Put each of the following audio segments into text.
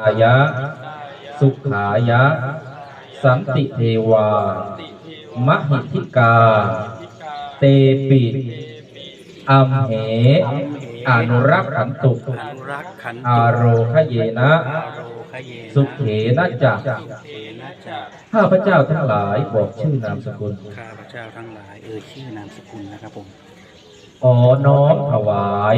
อายะ สุขายะ สันติเทวามหิทธิกา เตปิอัมเห อนุรักขันตุอนุรักษ์ขันอาโรคเยนะอาโรคเยนะ สุเขนะจักเขนะจักข้าพเจ้าทั้งหลายบอกชื่อนามสกุล ข้าพเจ้าทั้งหลายเอ่ยชื่อนามสกุลนะครับผม ขอน้อมถวาย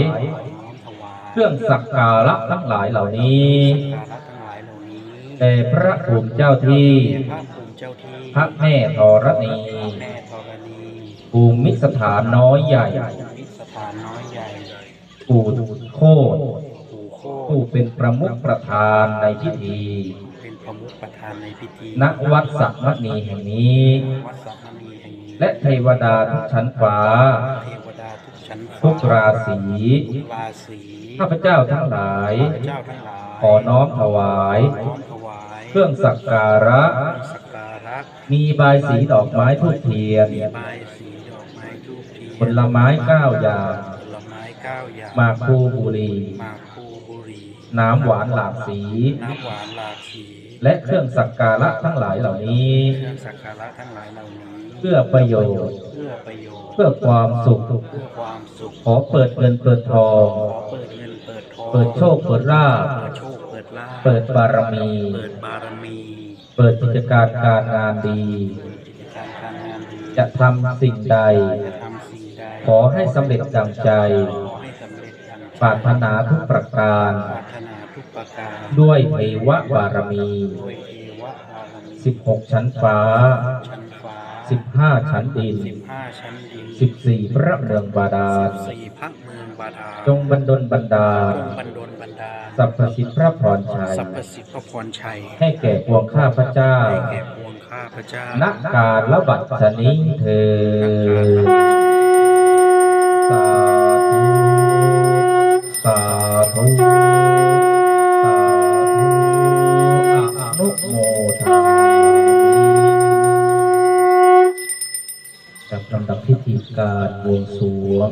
เครื่องสักการะทั้งหลายเหล่านี้สักการะทั้งหลายเหล่านี้แด่พระภูมิเจ้าที่แด่พระภูมิเจ้าที่พระแม่ธรณีแม่ธรณีภูมิสถานน้อยใหญ่มิสถานน้อยใหญ่ปู่โคตรปู่โคผู้เป็นประมุขประธานในพิธีเป็นประมุขประธานในพิธีณวัดสักมณีแห่งนี้วัดสัมมณีแห่งนี้ และเทวดาทุกชั้นฟ้าเทวดาทุกชั้นฟ้าทุกราศีทุกราศีข้าพเจ้าทั้งหลายข้าพเจ้าทั้งหลาย ขอน้อมถวายน้อมถวายเครื่องสักการะสักการะมีใบายสีดอกไม้ทูบเทียนมีใบสีดอกไม้ทูบเทียนผลไม้เก้าอย่างผลไม้เก้าอย่างหมากคูบุรีหมากคูบุรี น้ำหวานหลากสี น้ำหวานหลากสีและเครื่องสักการะทั้งหลายเหล่านี้ เครื่องสักการะทั้งหลายเหล่านี้ เพื่อประโยชน์ เพื่อประโยชน์ เพื่อความสุข เพื่อความสุข ขอเปิดเงินเปิดทอง ขอเปิดเงินเปิดทอง เปิดโชคเปิดลาภ เปิดโชคเปิดลาภ เปิดบารมี เปิดบารมี เปิดกิจการการงานดีเปิดกิจการการงานดีจะทำสิ่งใด จะทำสิ่งใด ขอให้สำเร็จดังใจ ขอให้สำเร็จดังใจปรารถนาทุกประการ ปรารถนาทุกประการ ด้วยเทวบารมีด้วยเทวะบารมี 16 ชั้นฟ้าชั้นฟ้า15ชั้นดินสิบห้าชั้นดิน 14 พระเมืองบาดาลสี่พักเมืองบาดาลจงบันดลบันดาลจงบันดลบันดาลสรรพสิทธิพระพรชัยสรรพสิทธิ์พระพรชัย ให้แก่พวงข้าพเจ้าให้แก่ปวงข้าพเจ้านักการละบัตรชนี้เธอ สาธุ สาธุ บวงสรวง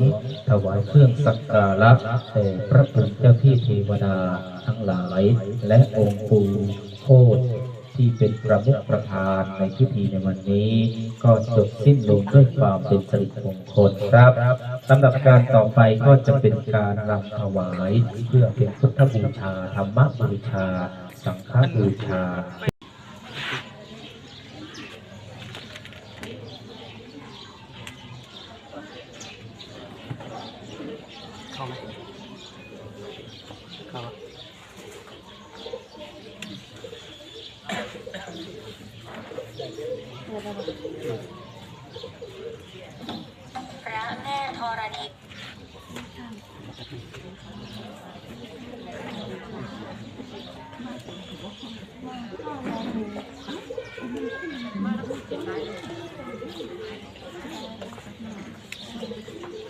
ถวายเครื่องสักการะแด่พระภูมิเจ้าที่เทวดาทั้งหลาย และองค์ปู่โคตรที่เป็นประมุขประธานในพิธีในวันนี้ ก็จบสิ้นลงด้วยความเป็นสิริมงคลครับลำดับการต่อไปก็จะเป็นการรำถวาย เพื่อเป็นพุทธบูชาธรรมบูชา สังฆบูชา เข้าไหมเข้าไหม พระแม่ธรณี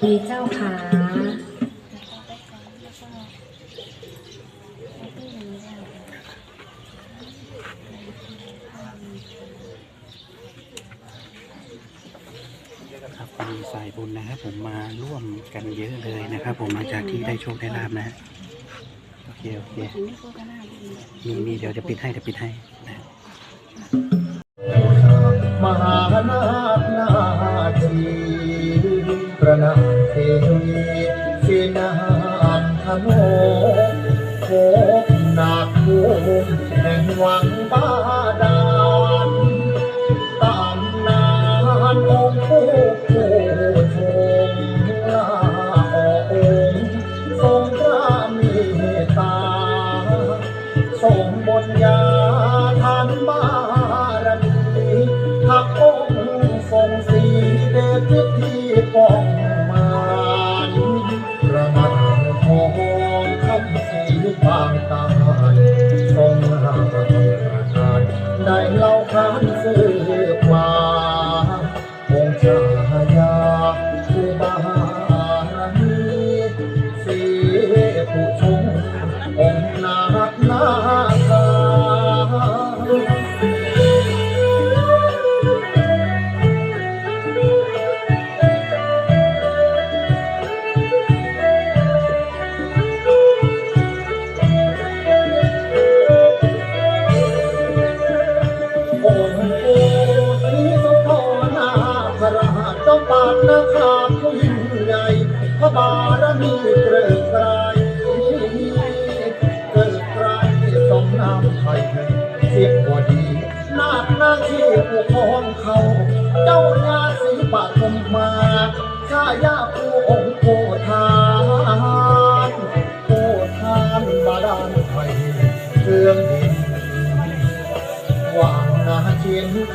ดีเจ้าขา ครับมีสายบุญนะครับผมมาร่วมกันเยอะเลยนะครับ ผมมาจากที่ได้โชคได้ลาบนะฮะโอเคโอเคมีมีเดี๋ยวจะปิดให้เดี๋ยวปิดให้นะมหานาคนาชีประนามเทวีเสนาธโน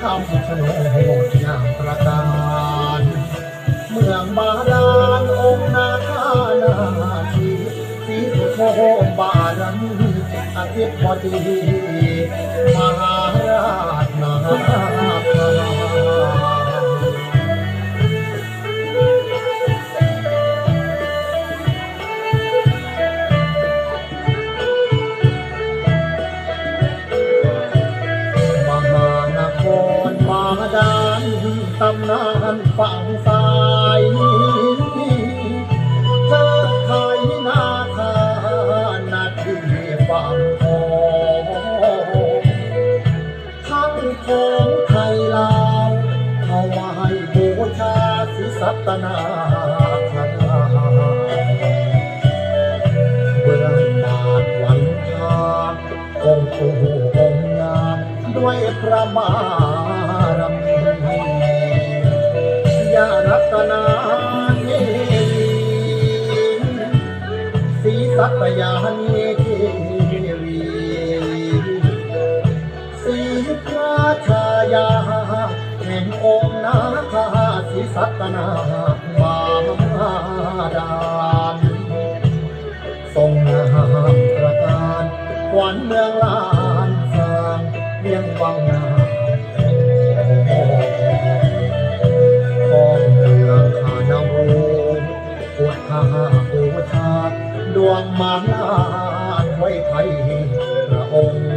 คำชะโนดอย่ามประการเมืองบาดาลองค์นาคานาชีสีสุโธบาดันอาทิตย์พอดีมหาราชนา ตำนานฝั่งซ้ายเธอไทยนาคานาทีฝั่งทองทั้งของไทยลาวถวายบูชาศิสัตนาคราเบื้องบาทวันทาองค์ปู่องค์งามด้วยพระบารมี รัตนาเทวีสัตยานีเทวีสีพระชายาแห่งองค์นาคาศิสัตนาบามาดาลทรงงามประการขวัญเมืองลานสร้างเรียงวังนา วงมาลานไว้ไทยพระองค์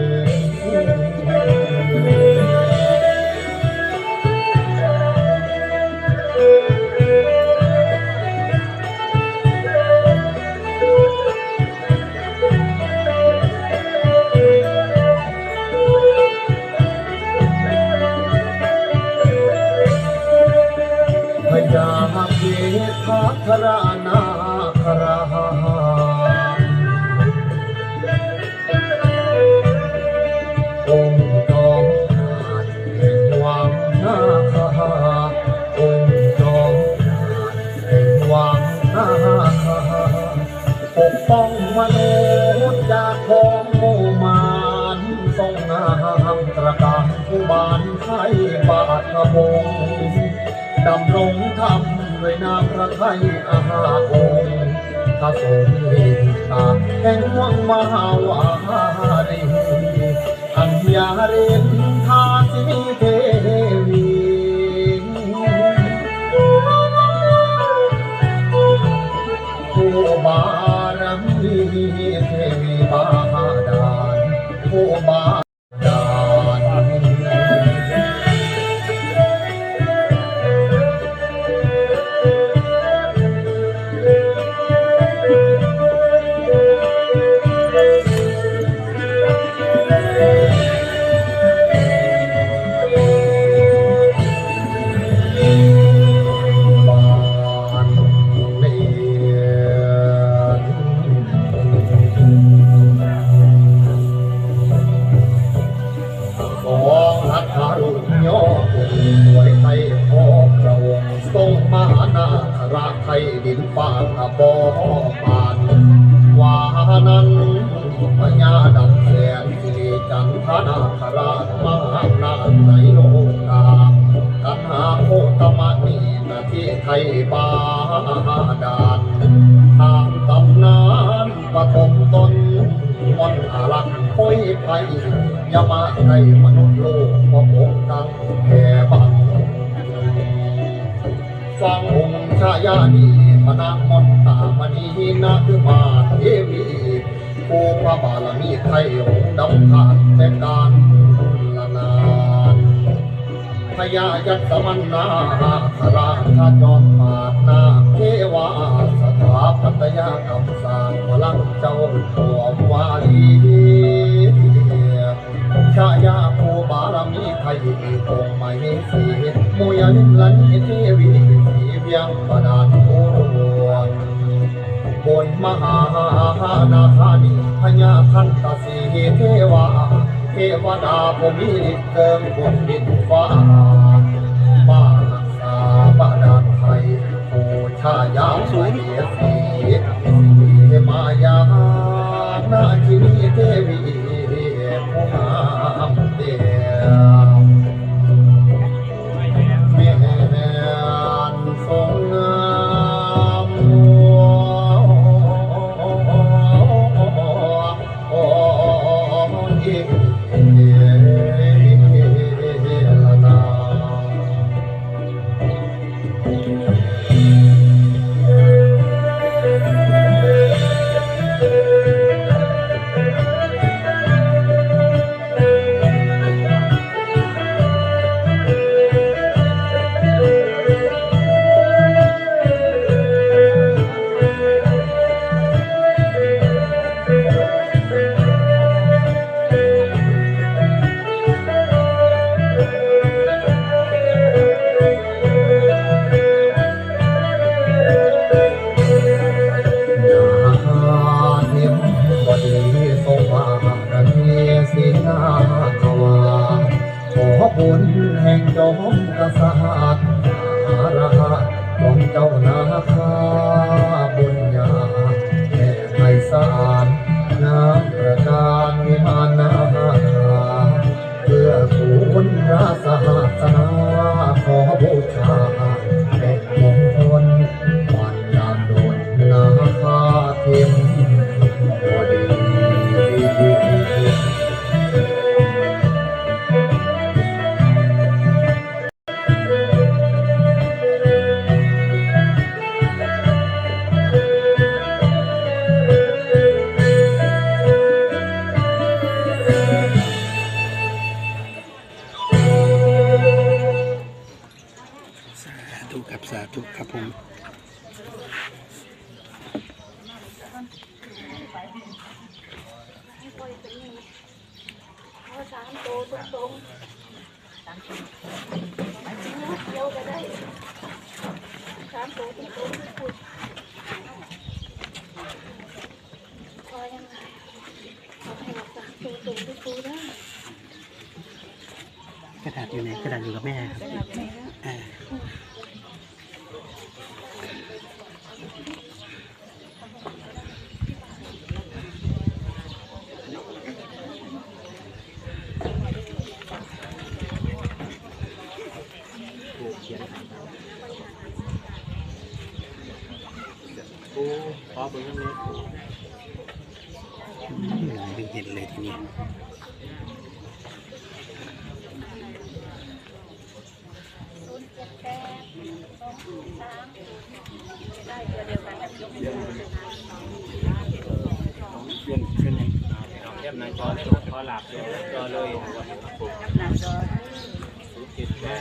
นางระไทยอาหาคงค์ถ้าทรงเมตตาแห่งวังมหาวารีอัญญาเรนทาสีเทวีผู้บารมี ราชไทยดินฟ้าขบอปานวานั้นพญาดำแสนสิริจันทนาคราชมหานาในโลกากันหาโคตมะนีนาที่ไทยบาดาลตามตำนานปฐมตนมนอารักค่อยไปยามาในมนุษย์โลกพระองค์ตั้งแผ่บังสร้างองค์ ชายานีพนามนตามณีนาคือมาเทวีผู้พระบารมีไทยองค์ดำขาดแต่การละนานพญายัตสมันนาคราชาจอมปาดนาเทวาสถาปัตยากรรมสร้างพลังเจ้าตัววาลีชายาภูบารมีไทยองค์ไม่สีมุยลินลันเทวี ยังปนานโอนบนมหานาคานิพญาคันตสีเทวาเทวดาภูมีฤทธิ์เกิงบนดินฟ้าบ้ารักษาบาดานไทยโูชายาสวยเสีย ไๆเดียวก็ได้สามโตตรงตรงๆพูดพอยังไงเอาให้เราสามโตตรงทุกตัวได้ กระดาษอยู่ไหนกระดาษอยู่กับแม่ครับ แบบไหนนะ อ่า อืมไม่เห็นเลยทีนี้ศูนย์เจ็ดแปดสองสามได้ตัวเดียวกันยกมือ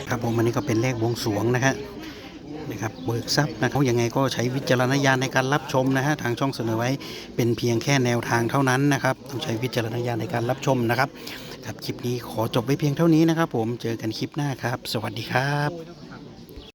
ครับผมอันนี้ก็เป็นเลขวงสวงนะฮะ นะครับเบิกทรัพย์นะครับยังไงก็ใช้วิจารณญาณในการรับชมนะฮะทางช่องเสนอไว้เป็นเพียงแค่แนวทางเท่านั้นนะครับต้องใช้วิจารณญาณในการรับชมนะครับครับคลิปนี้ขอจบไว้เพียงเท่านี้นะครับ ผมเจอกันคลิปหน้าครับ สวัสดีครับ